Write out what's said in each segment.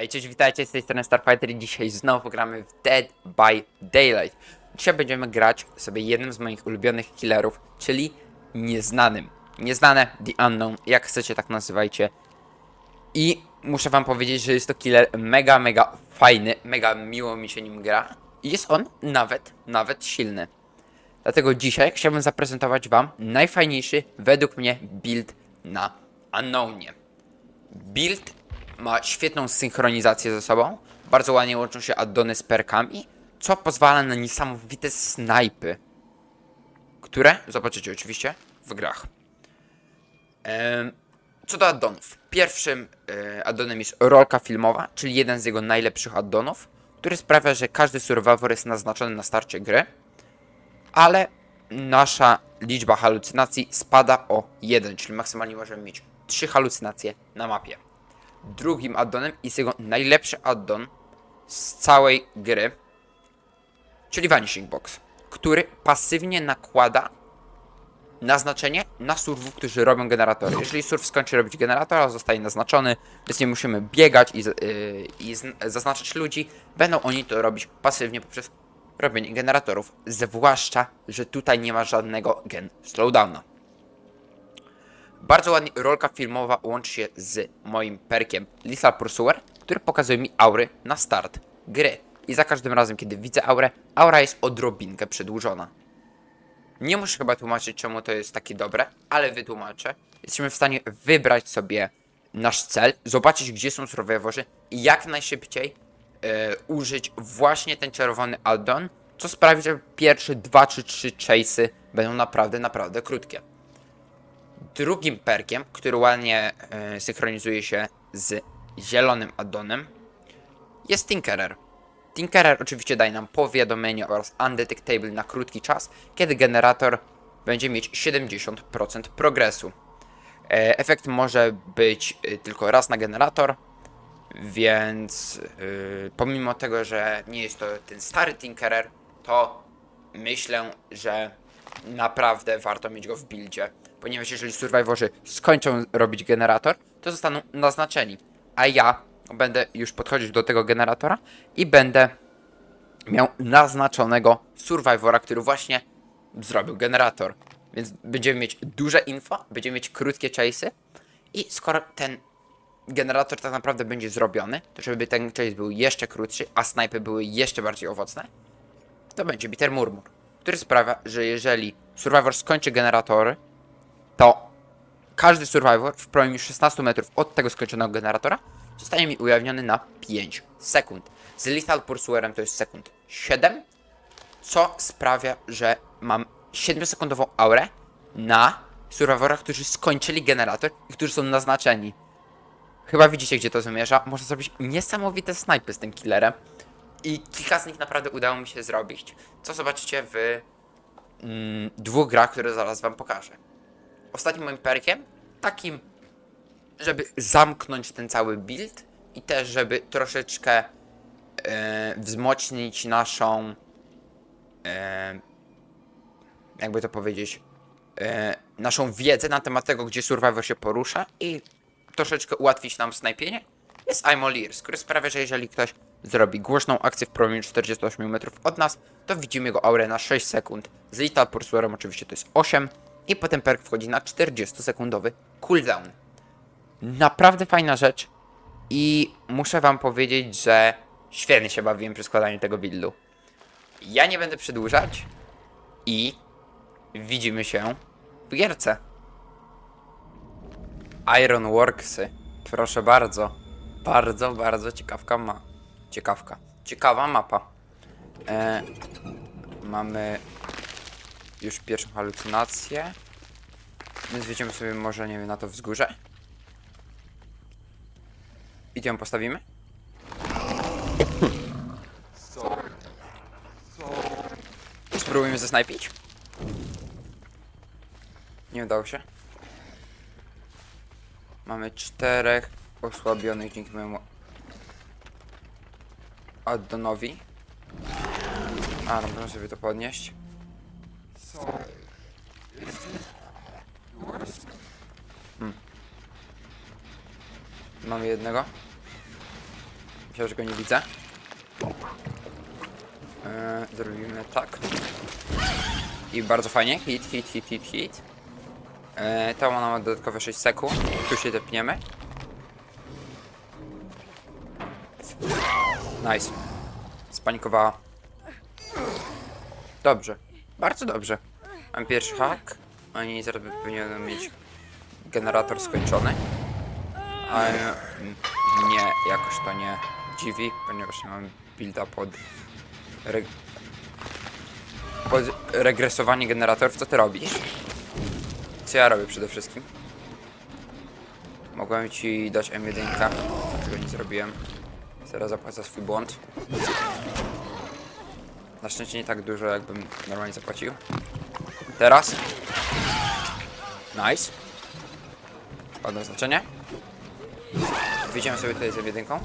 Hej, cześć, witajcie, z tej strony Starfighter i dzisiaj znowu gramy w Dead by Daylight. Dzisiaj będziemy grać sobie jednym z moich ulubionych killerów, czyli Nieznanym. Nieznane, The Unknown, jak chcecie tak nazywajcie. I muszę wam powiedzieć, że jest to killer mega, mega fajny, mega miło mi się nim gra. I jest on nawet, nawet silny. Dlatego dzisiaj chciałbym zaprezentować wam najfajniejszy, według mnie, build na Unknownie. Build ma świetną synchronizację ze sobą, bardzo ładnie łączą się addony z perkami, co pozwala na niesamowite snajpy, które zobaczycie oczywiście w grach. Em, Co do addonów. Pierwszym e, addonem jest rolka filmowa, czyli jeden z jego najlepszych addonów, który sprawia, że każdy survivor jest naznaczony na starcie gry, ale nasza liczba halucynacji spada o 1, czyli maksymalnie możemy mieć 3 halucynacje na mapie. Drugim addonem jest jego najlepszy addon z całej gry, czyli Vanishing Box, który pasywnie nakłada naznaczenie na surwów, którzy robią generatory. Jeżeli surf skończy robić generatora, zostaje naznaczony, więc nie musimy biegać i, yy, i zaznaczać ludzi. Będą oni to robić pasywnie poprzez robienie generatorów. Zwłaszcza, że tutaj nie ma żadnego gen slowdowna. Bardzo ładnie rolka filmowa łączy się z moim perkiem Lethal Pursuer, który pokazuje mi aury na start gry. I za każdym razem, kiedy widzę aurę, aura jest odrobinkę przedłużona. Nie muszę chyba tłumaczyć, czemu to jest takie dobre, ale wytłumaczę. Jesteśmy w stanie wybrać sobie nasz cel, zobaczyć, gdzie są survivorzy i jak najszybciej e, użyć właśnie ten czerwony addon, co sprawi, że pierwsze 2 czy 3 chase'y będą naprawdę, naprawdę krótkie. Drugim perkiem, który ładnie e, synchronizuje się z zielonym addonem, jest Tinkerer. Tinkerer oczywiście daje nam powiadomienie oraz undetectable na krótki czas, kiedy generator będzie mieć 70% progresu. E, efekt może być e, tylko raz na generator, więc e, pomimo tego, że nie jest to ten stary Tinkerer, to myślę, że naprawdę warto mieć go w buildzie, ponieważ jeżeli survivorzy skończą robić generator, to zostaną naznaczeni, a ja będę już podchodzić do tego generatora i będę miał naznaczonego survivora, który właśnie zrobił generator. Więc będziemy mieć duże info, będziemy mieć krótkie chase'y i skoro ten generator tak naprawdę będzie zrobiony, to żeby ten chase był jeszcze krótszy, a snajpy były jeszcze bardziej owocne, to będzie Bitter Murmur, który sprawia, że jeżeli Survivor skończy generatory, to każdy Survivor w promieniu 16 metrów od tego skończonego generatora zostanie mi ujawniony na 5 sekund. Z Lethal Pursuerem to jest sekund 7, co sprawia, że mam 7-sekundową aurę na Survivorach, którzy skończyli generator i którzy są naznaczeni. Chyba widzicie, gdzie to zamierza. Można zrobić niesamowite snajpy z tym killerem. I kilka z nich naprawdę udało mi się zrobić, co zobaczycie w mm, dwóch grach, które zaraz wam pokażę. Ostatnim moim perkiem, takim, żeby zamknąć ten cały build i też, żeby troszeczkę e, wzmocnić naszą, e, jakby to powiedzieć, e, naszą wiedzę na temat tego, gdzie Survivor się porusza i troszeczkę ułatwić nam snajpienie, jest I'm który sprawia, że jeżeli ktoś zrobi głośną akcję w promieniu 48 metrów od nas, to widzimy jego aurę na 6 sekund. Z Lethal Pursuerem oczywiście to jest 8 i potem perk wchodzi na 40-sekundowy cooldown. Naprawdę fajna rzecz i muszę wam powiedzieć, że świetnie się bawiłem przy składaniu tego buildu. Ja nie będę przedłużać i widzimy się w gierce. Iron Worksy. Proszę bardzo. Bardzo, bardzo ciekawka ma. Ciekawka. Ciekawa mapa. E, mamy już pierwszą halucynację. Więc wjedziemy sobie może, nie wiem, na to wzgórze. I ją postawimy. Spróbujmy zasnajpić. Nie udało się. Mamy czterech osłabionych dzięki mojemu addonowi. A, no możemy sobie to podnieść. Hmm. Mamy jednego. Ja już go nie widzę. E, zrobimy tak. I bardzo fajnie. Hit, hit, hit, hit, hit. E, to ma dodatkowe 6 sekund. Tu się tepniemy. Nice. Spanikowała. Dobrze. Bardzo dobrze. Mam pierwszy hack. Oni zaraz powinienem mieć generator skończony. Ale mnie jakoś to nie dziwi, ponieważ nie mam builda pod, reg pod regresowanie generatorów. Co ty robisz? Co ja robię przede wszystkim? Mogłem ci dać M1, tego nie zrobiłem. Teraz zapłacę swój błąd. Na szczęście nie tak dużo, jakbym normalnie zapłacił. Teraz. Nice. Ładne znaczenie. Wyjdziemy sobie tutaj z jedynką.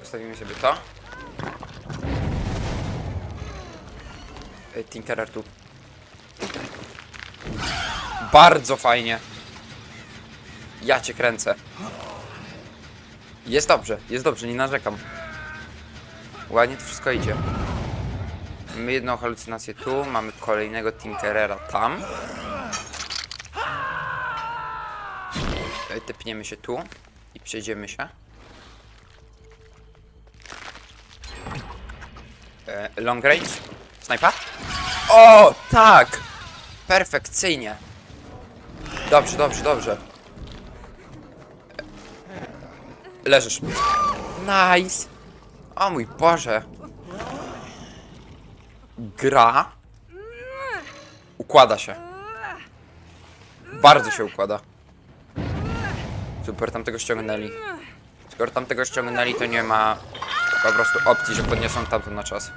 Postawimy sobie to. Tinkerer tu. Bardzo fajnie. Ja cię kręcę. Jest dobrze, jest dobrze, nie narzekam. Ładnie to wszystko idzie. Mamy jedną halucynację tu, mamy kolejnego Tinkerera tam. Tepniemy się tu i przejdziemy się. E, long range? Snajpa? O, tak! Perfekcyjnie. Dobrze, dobrze, dobrze. E, Leżysz. Nice. O mój Boże. Gra układa się. Bardzo się układa. Super, tamtego ściągnęli. Skoro tamtego ściągnęli, to nie ma po prostu opcji, że podniosą tamto na czas.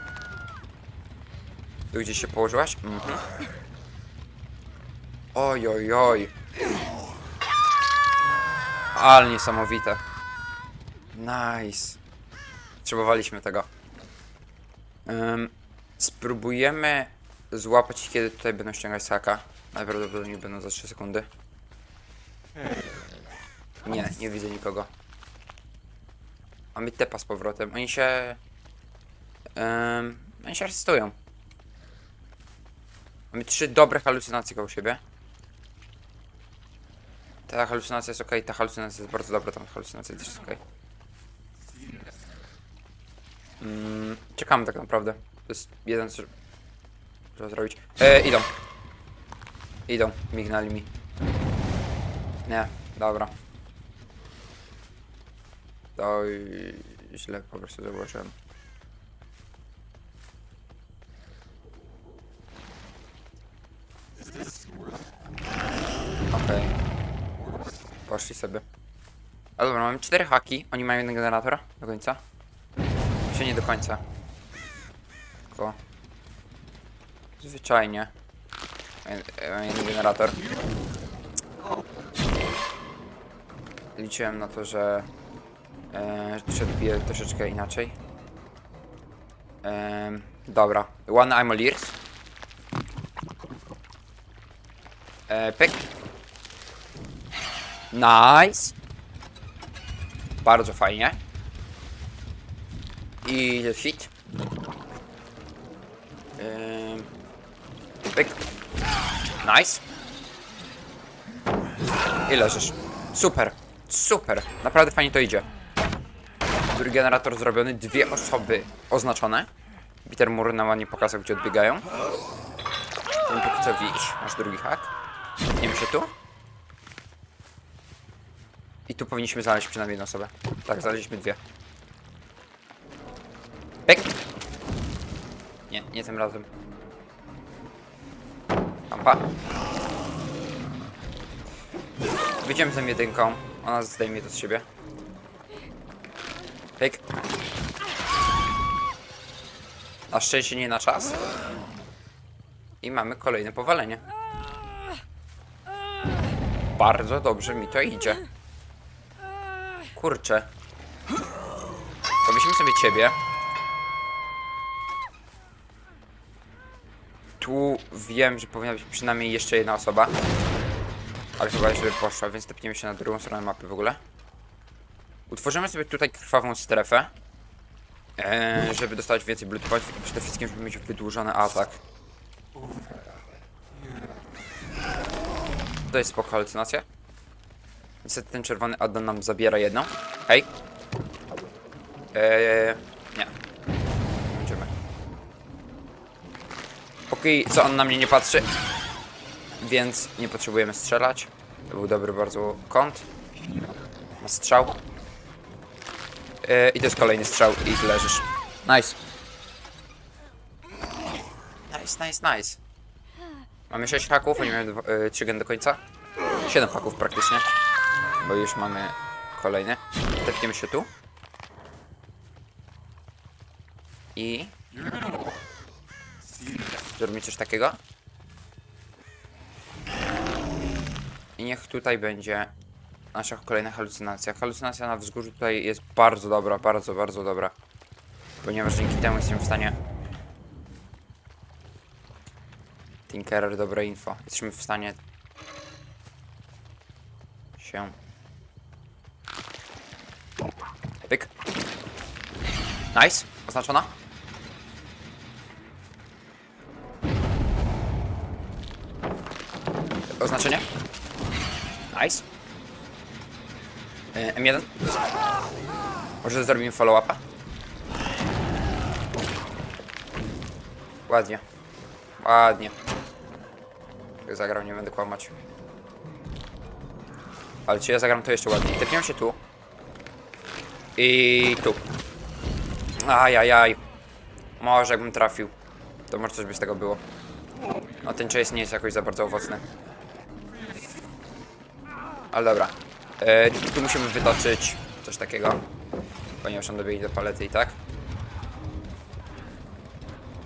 Tu gdzieś się położyłaś? Mhm. Oj, oj, oj. Ale niesamowite. Nice. Potrzebowaliśmy tego. Ym, spróbujemy złapać kiedy tutaj będą ściągać saka. Najprawdopodobniej będą za 3 sekundy. Nie, nie widzę nikogo. Mamy tepa z powrotem. Oni się... Um, oni się arcystują. Mamy trzy dobre halucynacje koło siebie. Ta halucynacja jest ok, ta halucynacja jest bardzo dobra, ta halucynacja też jest ok. Mm, czekamy tak naprawdę. To jest jeden, co trzeba zrobić. E, idą. Idą, mignęli mi. Nie, dobra. To źle po prostu zauważyłem. Okej. Poszli sobie. Ale dobra, mamy cztery haki. Oni mają jeden generator do końca. Czy nie do końca. Tylko... Zwyczajnie. Mają jeden generator. Liczyłem na to, że e, odbije troszeczkę inaczej. Em, dobra. One I'm all ears. E, pyk. Nice. Bardzo fajnie. I hit. Em, pyk. Nice. I leżysz. Super. Super. Naprawdę fajnie to idzie. Drugi generator zrobiony, dwie osoby oznaczone. Peter Moore nam ładnie pokazał, gdzie odbiegają. No póki co widzisz, masz drugi hak. Nie się tu. I tu powinniśmy znaleźć przynajmniej jedną osobę. Tak, znaleźliśmy dwie. Pyk! Nie, tym razem. Kampa. Wyjdziemy z tą jedynką. Ona zdejmie to z siebie. Pyk. Na szczęście nie na czas. I mamy kolejne powalenie. Bardzo dobrze mi to idzie. Kurczę. Powiesimy sobie ciebie. Tu wiem, że powinna być przynajmniej jeszcze jedna osoba. Ale chyba już sobie poszła, więc tepniemy się na drugą stronę mapy w ogóle. Utworzymy sobie tutaj krwawą strefę. E, żeby dostać więcej blood tylko przede wszystkim, żeby mieć wydłużony atak. To jest spoko halucynacja. Niestety ten czerwony addon nam zabiera jedną. Hej. Eee, Póki co on na mnie nie patrzy. Więc nie potrzebujemy strzelać. To był dobry bardzo kąt. Na strzał. Eee, I jest kolejny strzał i leżysz. Nice. Nice, nice, nice. Mamy 6 haków, oni mają 3 gen do końca. 7 haków praktycznie. Bo już mamy kolejny. Tepniemy się tu. I... Zrobimy coś takiego. I niech tutaj będzie nasza kolejna halucynacja. Halucynacja na wzgórzu tutaj jest bardzo dobra, bardzo, bardzo dobra. Ponieważ dzięki temu jesteśmy w stanie... Tinkerer, dobre info. Jesteśmy w stanie... się... Pyk. Nice. Oznaczona. Oznaczenie. Nice. E, M1. Może zrobimy follow-upa? Ładnie. Ładnie. Zagrał, nie będę kłamać. Ale czy ja zagram to jeszcze ładniej. Tepniemy się tu. I tu. Ajajaj. Może jakbym trafił. To może coś by z tego było. No ten chase nie jest jakoś za bardzo owocny. Ale dobra. E, tu musimy wytoczyć coś takiego. Ponieważ on dobiegnie do palety i tak.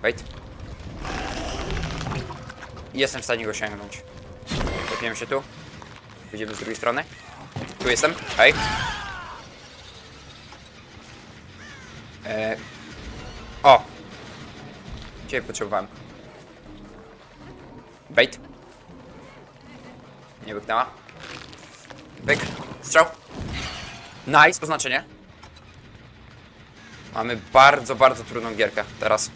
Wait. Jestem w stanie go sięgnąć. Tepniemy się tu. Wyjdziemy z drugiej strony. Tu jestem. Hej. E... O! Ciebie potrzebowałem. Bait. Nie byknęła. Byk. Strzał. Nice, oznaczenie. Mamy bardzo, bardzo trudną gierkę teraz.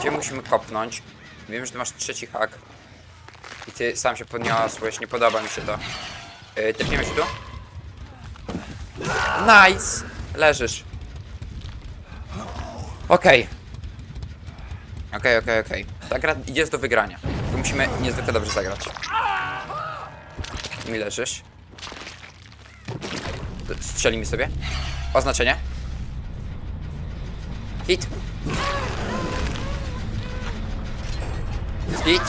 Gdzie musimy kopnąć? Wiem, że ty masz trzeci hak. I ty sam się podniosłeś, nie podoba mi się to. Yy, tepniemy się tu. Nice! Leżysz. Okej. Okej, okej, okej. Ta gra jest do wygrania. Tu musimy niezwykle dobrze zagrać. Mi leżysz. Strzelimy sobie. Oznaczenie. Hit. Hit.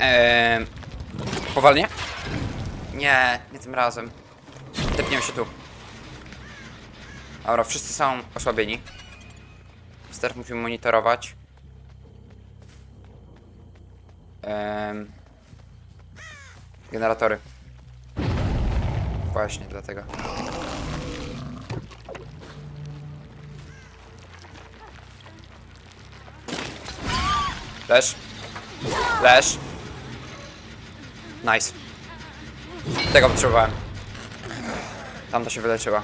Eee, powalnie? Nie, nie tym razem. Tepniemy się tu. Dobra, wszyscy są osłabieni. Ster musimy monitorować. Em, generatory. Właśnie dlatego. Leż. Leż. Nice. Tego potrzebowałem. Tamta się wyleczyła.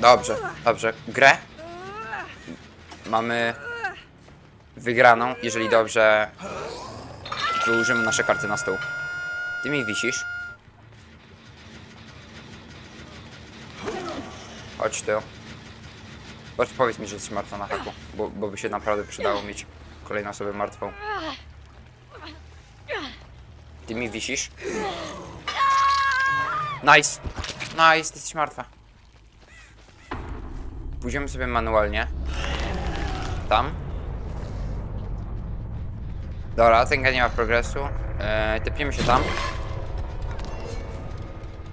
Dobrze, dobrze. Grę mamy wygraną, jeżeli dobrze wyłożymy nasze karty na stół. Ty mi wisisz. Chodź tu. Chodź, powiedz mi, że jesteś martwa na haku, bo, bo by się naprawdę przydało mieć kolejną osobę martwą. Ty mi wisisz. Nice! Nice, jesteś martwa. Pójdziemy sobie manualnie. Tam. Dobra, ten nie ma progresu. Eee, tepniemy się tam.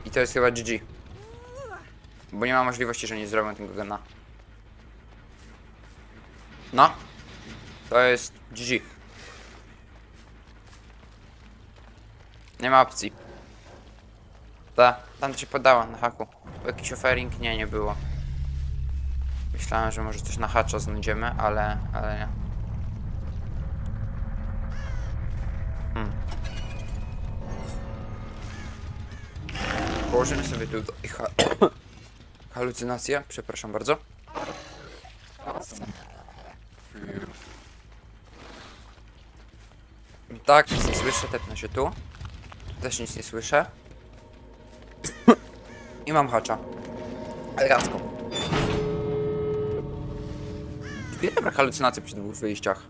I to jest chyba GG. Bo nie ma możliwości, że nie zrobię tego gena. No. To jest GG. Nie ma opcji. Ta, tam to się podała na haku. Jakiś offering? Nie, nie było. Myślałem, że może coś na hacza znajdziemy, ale, ale nie. Położymy sobie tutaj ha halucynację, przepraszam bardzo. Tak, nic nie słyszę, tepnę się tu. Tu Też nic nie słyszę. I mam hacza. Elegancko. Ile brak halucynacji przy dwóch wyjściach?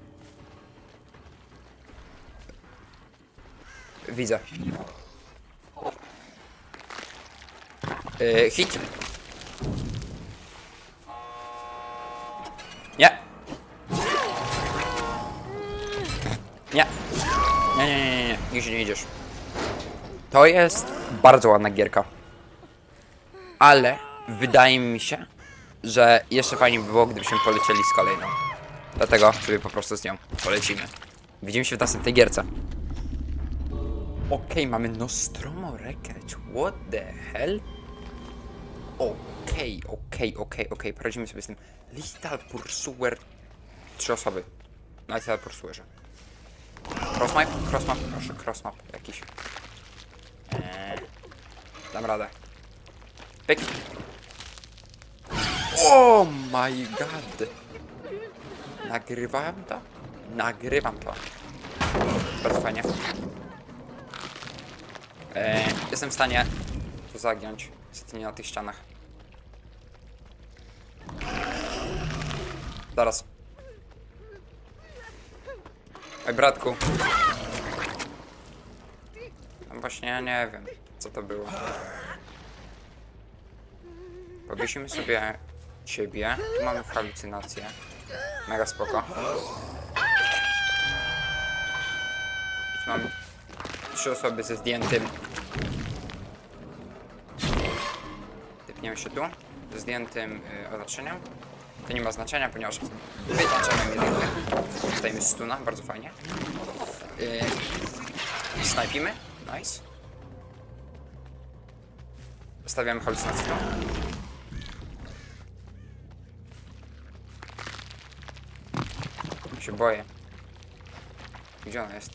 Widzę. Yy, hit. Nie. Nie. Nie, nie, nie, nie, nie. Nigdzie nie idziesz. To jest bardzo ładna gierka. Ale wydaje mi się, że jeszcze fajnie by było, gdybyśmy polecieli z kolejną. Dlatego sobie po prostu z nią polecimy. Widzimy się w następnej gierce. Okej, mamy Nostromo Wreckage. What the hell? Okej, okej, okej, okej. Poradzimy sobie z tym. Lethal Pursuer. Trzy osoby. Na Lethal Pursuerze. Crossmap? Crossmap, proszę, crossmap jakiś. Eee, dam radę. Pyk. Oh my god. Nagrywałem to? Nagrywam to. Bardzo fajnie. Eee, jestem w stanie to zagiąć. Niestety nie na tych ścianach. Zaraz. Ej, bratku. No właśnie, ja nie wiem, co to było. Powiesimy sobie ciebie. Tu mamy halucynację. Mega spoko. I tu mamy trzy osoby ze zdjętym. Typniemy się tu. Ze zdjętym y, oznaczeniem. To nie ma znaczenia, ponieważ wytaczamy jedynkę. Dostajemy stuna, bardzo fajnie. Yy, snajpimy. Nice. Stawiamy halucynację. się boję. Gdzie ona jest?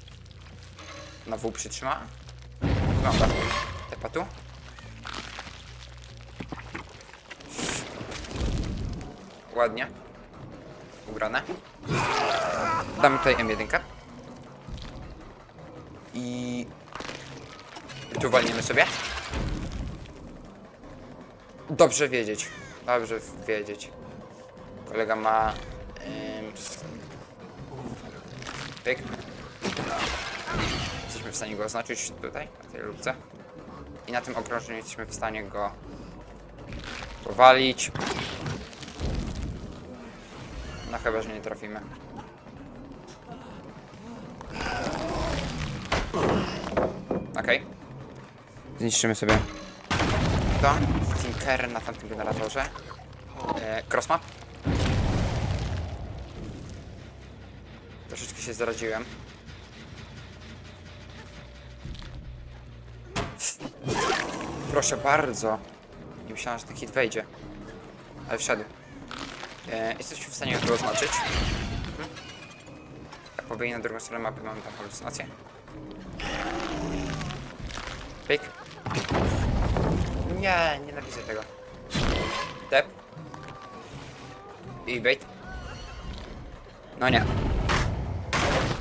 Na W przytrzyma? Wygląda. Tepa tu? Ładnie. Ubrane. Damy tutaj M1. I... Tu walniemy sobie. Dobrze wiedzieć. Dobrze wiedzieć. Kolega ma... Ym... Pyk. Jesteśmy w stanie go oznaczyć tutaj, na tej lubce. I na tym okrążeniu jesteśmy w stanie go powalić. Chyba, że nie trafimy. Okej. Zniszczymy sobie to. Tinker na tamtym generatorze. E, crossmap. Troszeczkę się zaradziłem. Proszę bardzo. Nie myślałem, że ten hit wejdzie. Ale wszedł. E, jesteśmy w stanie go oznaczyć. Mhm. Jak pobiegnie na drugą stronę mapy, mamy tam halucynację. Pyk. Nie, nienawidzę tego. Tep. I bait. No nie.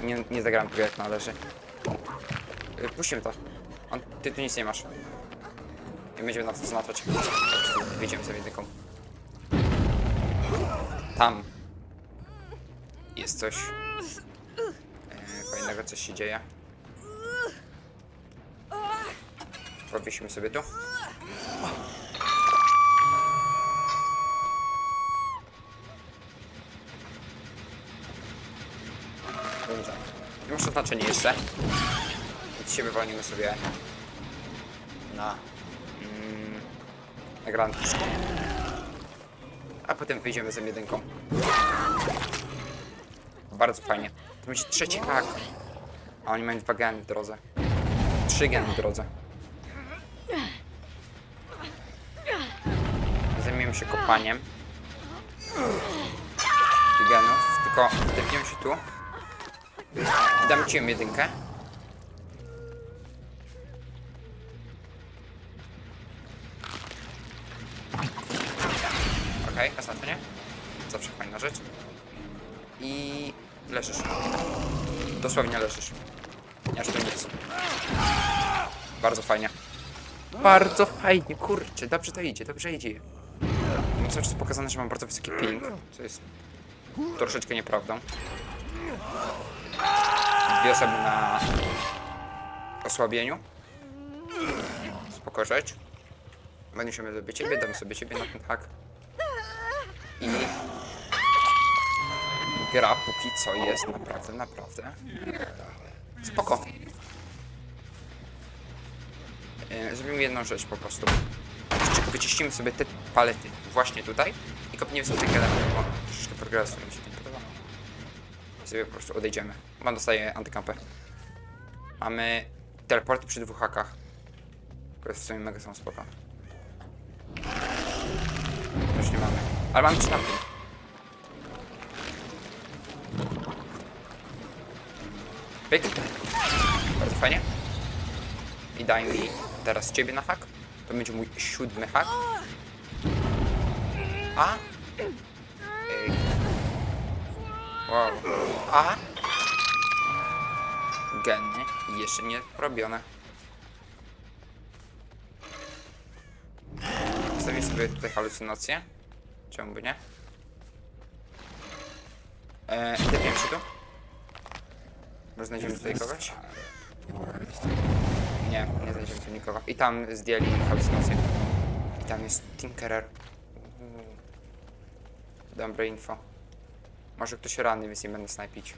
Nie, nie zagrałem tego jak należy. Y, Puścimy to. On, ty tu nic nie masz. Nie będziemy na to zaznaczać. Wyjdziemy sobie jedynką. Tam. Jest coś. E, fajnego, coś się dzieje. Powiesimy sobie tu. Dobrze. Nie masz oznaczenia jeszcze. Więc się wywolnimy sobie na, mm, na Grand. Potem wyjdziemy z jedynką. Bardzo fajnie. To będzie trzeci hak. A oni mają dwa geny w drodze. Trzy geny w drodze. Zajmiemy się kopaniem. Tych genów. Tylko tepniemy się tu. Dam ci jedynkę. Leżysz. Dosłownie leżysz. Nie aż tu nic. Bardzo fajnie. Bardzo fajnie, kurczę, dobrze to idzie, dobrze idzie. No cały czas pokazane, że mam bardzo wysoki ping, co jest troszeczkę nieprawdą. Dwie osoby na osłabieniu. Spoko rzecz. Będziemy sobie ciebie, dam sobie ciebie na ten hak. I gra póki co jest naprawdę, naprawdę spoko. E, Zrobimy jedną rzecz po prostu. Wyczyścimy sobie te palety właśnie tutaj i kopniemy sobie ten element, bo troszeczkę progresu mi się nie podoba. I sobie po prostu odejdziemy. Mam dostaję antykampę. Mamy teleporty przy dwóch hakach. Jest w sumie mega są spoko. Już nie mamy. Ale mamy przy tamtym. Pyk. Bardzo fajnie. I daj mi teraz ciebie na hak. To będzie mój siódmy hak. A. Ej. Wow. A. Geny jeszcze nie robione. Wstawię sobie tutaj halucynacje. Czemu by nie? Eee, się tu. Może znajdziemy tutaj kogoś? Nie, nie znajdziemy tu nikogo. I tam zdjęli halucynację. I tam jest Tinkerer. Dobre info. Może ktoś ranny, więc nie będę snajpić.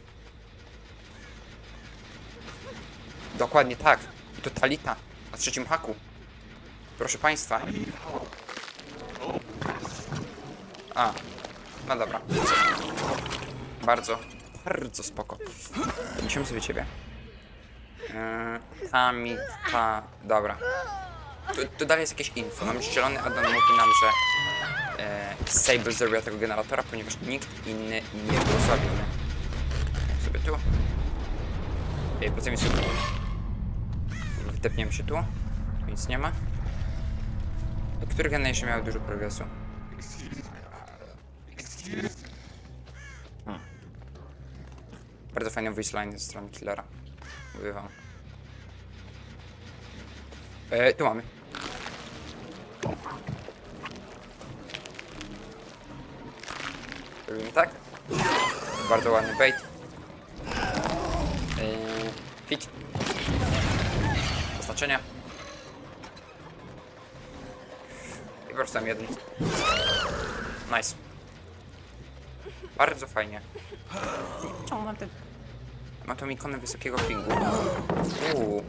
Dokładnie tak. I to Talita na trzecim haku. Proszę państwa. A, no dobra. Bardzo, bardzo spoko. Musimy sobie ciebie. Yy, ta, dobra. Tu, tu dalej jest jakieś info. Nam zielony Adam mówi nam, że e, Sable tego generatora, ponieważ nikt inny nie był osłabiony. Sobie tu. Ej, potem sobie tu. Wdepniemy się tu. Tu nic nie ma. Który gen jeszcze miał dużo progresu? Hmm. Bardzo fajny voice ze strony killera. Mówię wam. E, tu mamy. Robimy tak. Bardzo ładny bait. E, hit. Oznaczenia. I po prostu tam jeden. Nice. Bardzo fajnie. Czemu mam ten... Ma tą ikonę wysokiego pingu. Uuu.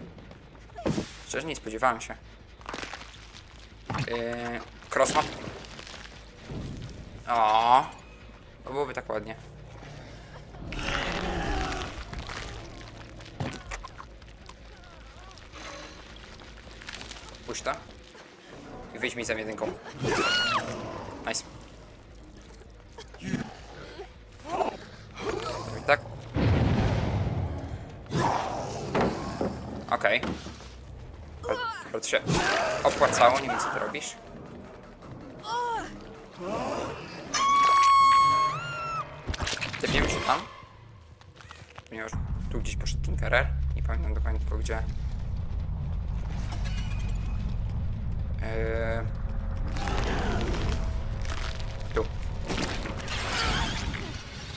Szczerze nie spodziewałem się. Yy, crossmap. O, To byłoby tak ładnie. Puść to. I wyjdź mi za jedynką. Nice. I tak. Okej. Okay. Bardzo się opłacało, nie wiem co ty robisz. Tepniemy się tam. Ponieważ tu gdzieś poszedł Tinkerer. Nie pamiętam dokładnie tylko gdzie. Eee... Tu.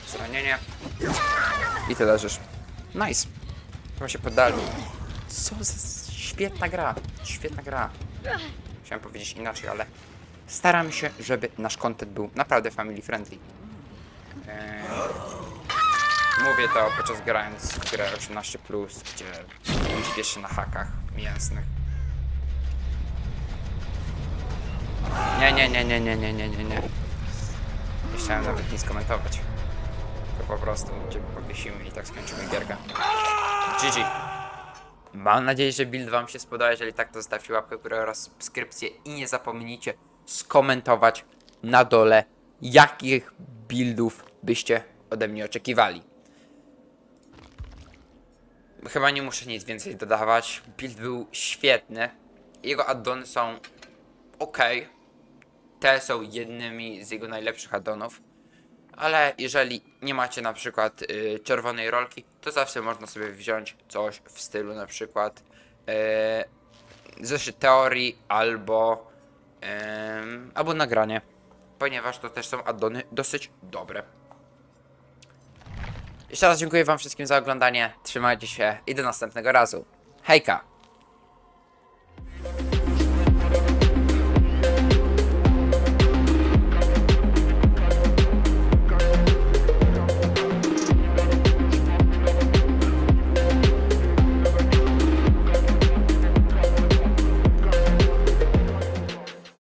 Zranienie. I ty leżysz. Nice. Chyba się poddali. Co za świetna gra. Świetna gra. Chciałem powiedzieć inaczej, ale staram się, żeby nasz content był naprawdę family friendly. Eee, mówię to podczas grając w grę 18+, gdzie wiesz się na hakach mięsnych. Nie, nie, nie, nie, nie, nie, nie, nie, nie. Nie chciałem nawet nic komentować. To po prostu cię powiesimy i tak skończymy gierkę. GG. Mam nadzieję, że build wam się spodobał. Jeżeli tak, to zostawcie łapkę w górę oraz subskrypcję i nie zapomnijcie skomentować na dole, jakich buildów byście ode mnie oczekiwali. Chyba nie muszę nic więcej dodawać. Build był świetny. Jego addony są ok. te są jednymi z jego najlepszych addonów. Ale jeżeli nie macie na przykład y, czerwonej rolki, to zawsze można sobie wziąć coś w stylu na przykład y, zeszyt teorii albo, albo nagranie. Ponieważ to też są addony dosyć dobre. Jeszcze raz dziękuję wam wszystkim za oglądanie. Trzymajcie się i do następnego razu. Hejka!